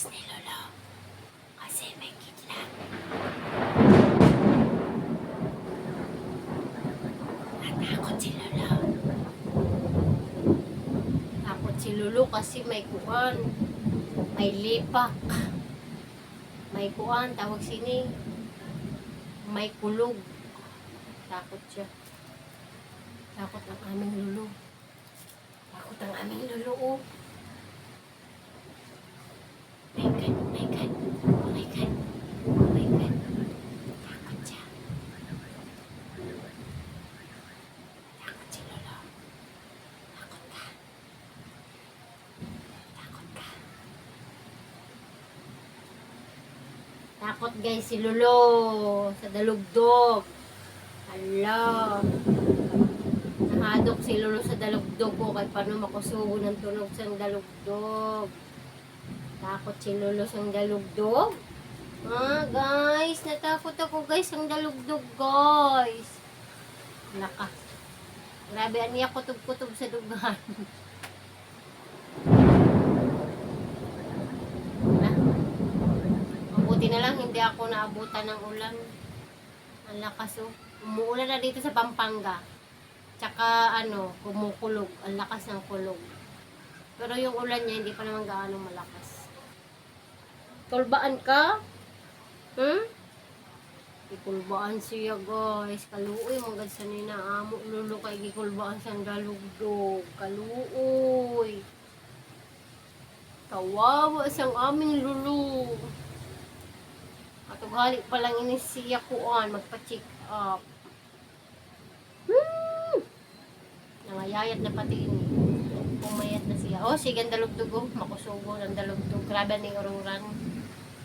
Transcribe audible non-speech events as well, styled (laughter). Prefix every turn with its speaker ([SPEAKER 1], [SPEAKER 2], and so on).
[SPEAKER 1] Guys ni Lolo. Kasi may kidlat. Natakot si Lolo. Takot si Lolo kasi may kuwan. May lipak. May kuwan, tawag sini. May kulog. Takot siya. Takot ang aming Lolo. Takot ang aming Lolo, oh. My God, my God, oh my God, oh my God. Takot siya. Takot si Lolo. Takot ka. Takot ka. Takot guys si Lolo sa dalugdog. Hala. Nahadok si Lolo sa dalugdog ko kay paano makusugo ng tunog sa dalugdog. Takot si Lolo sa dalugdog. Ah, guys, natakot ako guys ang dalugdog, guys. Naka. Grabe, aniya kutob-kutob sa dugan. (laughs) na. Mabuti na lang, hindi ako naabutan ng ulan. Ang lakas oh. Umuulan na dito sa Pampanga. Tsaka ano, kumukulog. Ang lakas ng kulog. Pero yung ulan niya, hindi pa naman gaano malakas. Tulbaan ka? Hmm? Ikulbaan siya guys. Kaluoy, mga sa nina. Amo, lulo kay gikulbaan sa dalugdog. Kaluoy. Kawawa siyang aming lulu. Katugali pa lang ini siya kuan, magpa-check up. Hmm! Nangayayat na pati ini. Pumayat na siya. Oh, sige, ang dalugdog oh. Makusugo ng dalugdog. Grabe ni Ururan.